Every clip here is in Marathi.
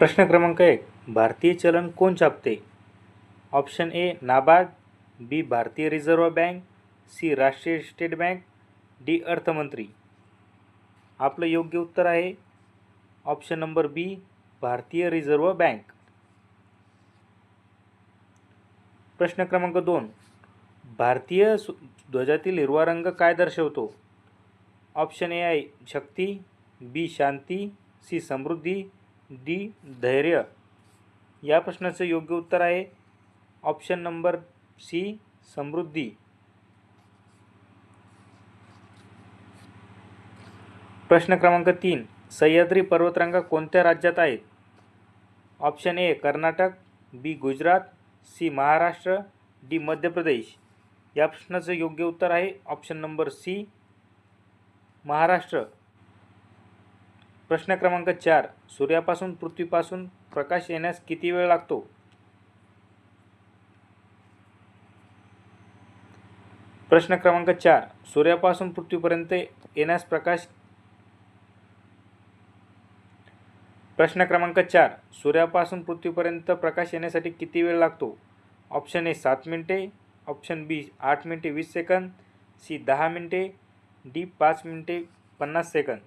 प्रश्न क्रमांक एक भारतीय चलन कोण छापते? ऑप्शन ए नाबार्ड बी भारतीय रिझर्व्ह बँक सी राष्ट्रीय स्टेट बँक डी अर्थमंत्री. आपलं योग्य उत्तर आहे. ऑप्शन नंबर बी भारतीय रिझर्व्ह बँक. प्रश्न क्रमांक दोन भारतीय सु ध्वजातील हिरवा रंग काय दर्शवतो? ऑप्शन ए आहे शक्ती बी शांती सी समृद्धी डी धैर्य. या प्रश्नाचं योग्य उत्तर आहे. Option number C Samruddhi. प्रश्न क्रमांक तीन सह्याद्री पर्वतरांगा कोणत्या राज्यात आहेत? Option A Karnataka B Gujarat C Maharashtra D Madhya Pradesh. या प्रश्नाचं योग्य उत्तर आहे. Option number C Maharashtra. प्रश्न क्रमांक चार. सूर्यापासून पृथ्वीपासून प्रकाश येण्यास किती वेळ लागतो? प्रश्न क्रमांक चार. सूर्यापासून पृथ्वीपर्यंत येण्यास प्रकाश प्रश्न क्रमांक चार. सूर्यापासून पृथ्वीपर्यंत प्रकाश येण्यासाठी किती वेळ लागतो? ऑप्शन ए, सात मिनिटे. ऑप्शन बी, आठ मिनिटे वीस सेकंद. सी, दहा मिनिटे. डी, पाच मिनिटे पन्नास सेकंद.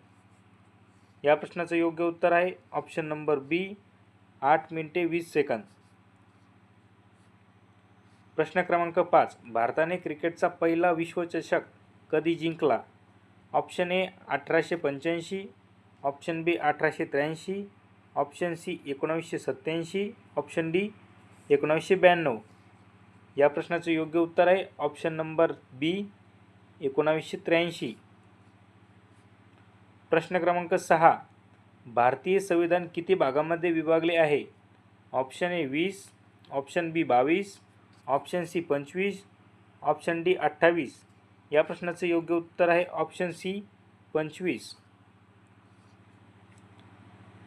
या प्रश्नाचं योग्य उत्तर आहे. ऑप्शन नंबर बी आठ मिनिटे वीस सेकंद प्रश्न क्रमांक पाच भारताने क्रिकेटचा पहिला विश्वचषक कधी जिंकला? ऑप्शन ए अठराशे पंच्याऐंशी. ऑप्शन बी अठराशे त्र्याऐंशी. ऑप्शन सी एकोणावीसशे सत्त्याऐंशी. ऑप्शन डी एकोणावीसशे ब्याण्णव. या प्रश्नाचं योग्य उत्तर आहे. ऑप्शन नंबर बी एकोणावीसशे त्र्याऐंशी. प्रश्न क्रमांक सहा. भारतीय संविधान किती भागामध्ये विभागले आहे? ऑप्शन ए वीस ऑप्शन बी बावीस ऑप्शन सी पंचवीस ऑप्शन डी अठ्ठावीस. या प्रश्नाचं योग्य उत्तर आहे ऑप्शन सी पंचवीस.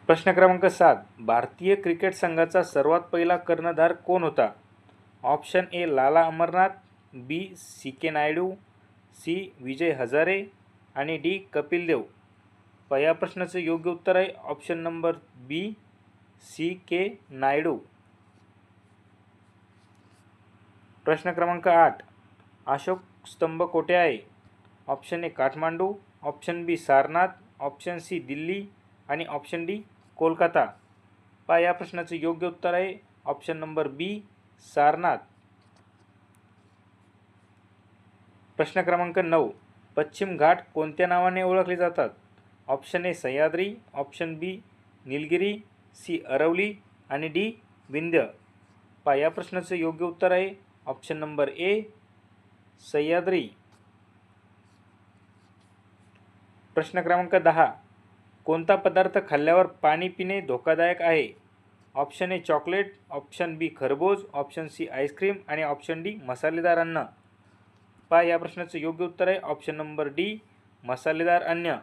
प्रश्न क्रमांक सात. भारतीय क्रिकेट संघाचा सर्वात पहिला कर्णधार कोण होता? Option A Lala Amarnath B C K Naidu C Vijay Hazare आणि डी कपिल देव. प या प्रश्नाचं योग्य उत्तर आहे. Option number B C K Naidu प्रश्न क्रमांक आठ. अशोक स्तंभ कोठे आहे? Option A Kathmandu. Option B Sarnath. Option C Delhi. आणि ऑप्शन डी कोलकाता. पा या प्रश्नाचं योग्य उत्तर आहे. Option number B Sarnath. प्रश्न क्रमांक नऊ. पश्चिम घाट कोणत्या नावाने ओळखले जातात? Option A Sahyadri option B Nilgiri C Aravalli आणि डी विंध्य. पा या प्रश्नाचं योग्य उत्तर आहे. Option number A Sahyadri. प्रश्न क्रमांक दहा. कोणता पदार्थ खाल्ल्यावर पाणी पिणे धोकादायक आहे? Option A chocolate option B खरबोज option C ice cream आणि ऑप्शन डी मसालेदार अन्न. पा या प्रश्नाचं योग्य उत्तर आहे. ऑप्शन नंबर डी मसालेदार अन्न.